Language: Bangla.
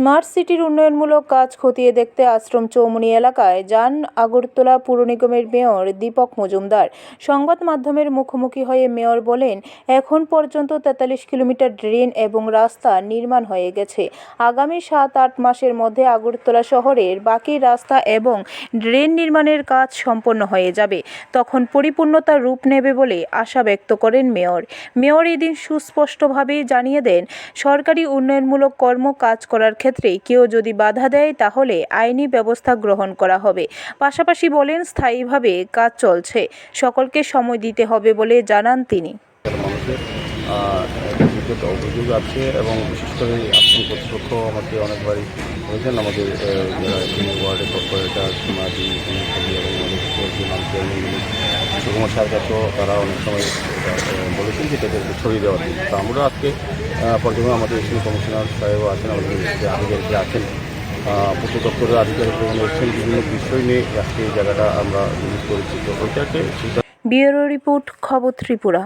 স্মার্ট সিটির উন্নয়নমূলক কাজ খতিয়ে দেখতে আশ্রম চৌমুনি এলাকায় যান আগরতলা পুর নিগমের মেয়র দীপক মজুমদার। সংবাদ মাধ্যমের মুখোমুখি হয়ে মেয়র বলেন, এখন পর্যন্ত তেতাল্লিশ কিলোমিটার ড্রেন এবং রাস্তা নির্মাণ হয়ে গেছে। আগামী সাত আট মাসের মধ্যে আগরতলা শহরের বাকি রাস্তা এবং ড্রেন নির্মাণের কাজ সম্পন্ন হয়ে যাবে। তখন পরিপূর্ণতা রূপ নেবে বলে আশা ব্যক্ত করেন মেয়র। মেয়র এদিন সুস্পষ্টভাবে জানিয়ে দেন, সরকারি উন্নয়নমূলক কর্ম কাজ করার ক্ষেত্রে কেউ যদি বাধা দেয়, তাহলে আইনি ব্যবস্থা গ্রহণ করা হবে। পাশাপাশি বলেন, স্থায়ীভাবে কাজ চলছে। সকলকে সময় দিতে হবে বলে জানান তিনি। অভিযোগ আছে এবং বিশেষ করে আশ্রম কর্তৃপক্ষ আমাকে অনেকবারই বলেছেন, আমাদের ওয়ার্ডের কর্পোরেটর সমাজি এবং সুকুমার সরকার তো তারা অনেক সময় বলেছেন যে তাদেরকে ছড়িয়ে দেওয়ার জন্য আমরা আজকে পর্যটন আমাদের এখানে কমিশনার সাহেব আছেন, আমাদের যে আধিকারিকরা আছেন পূর্ত দপ্তরের আধিকারিকরা এসেছেন, বিভিন্ন বিষয় নিয়ে আজকে এই জায়গাটা আমরা পরিচিত করেছি। তো ব্যুরো রিপোর্ট, খবর ত্রিপুরা।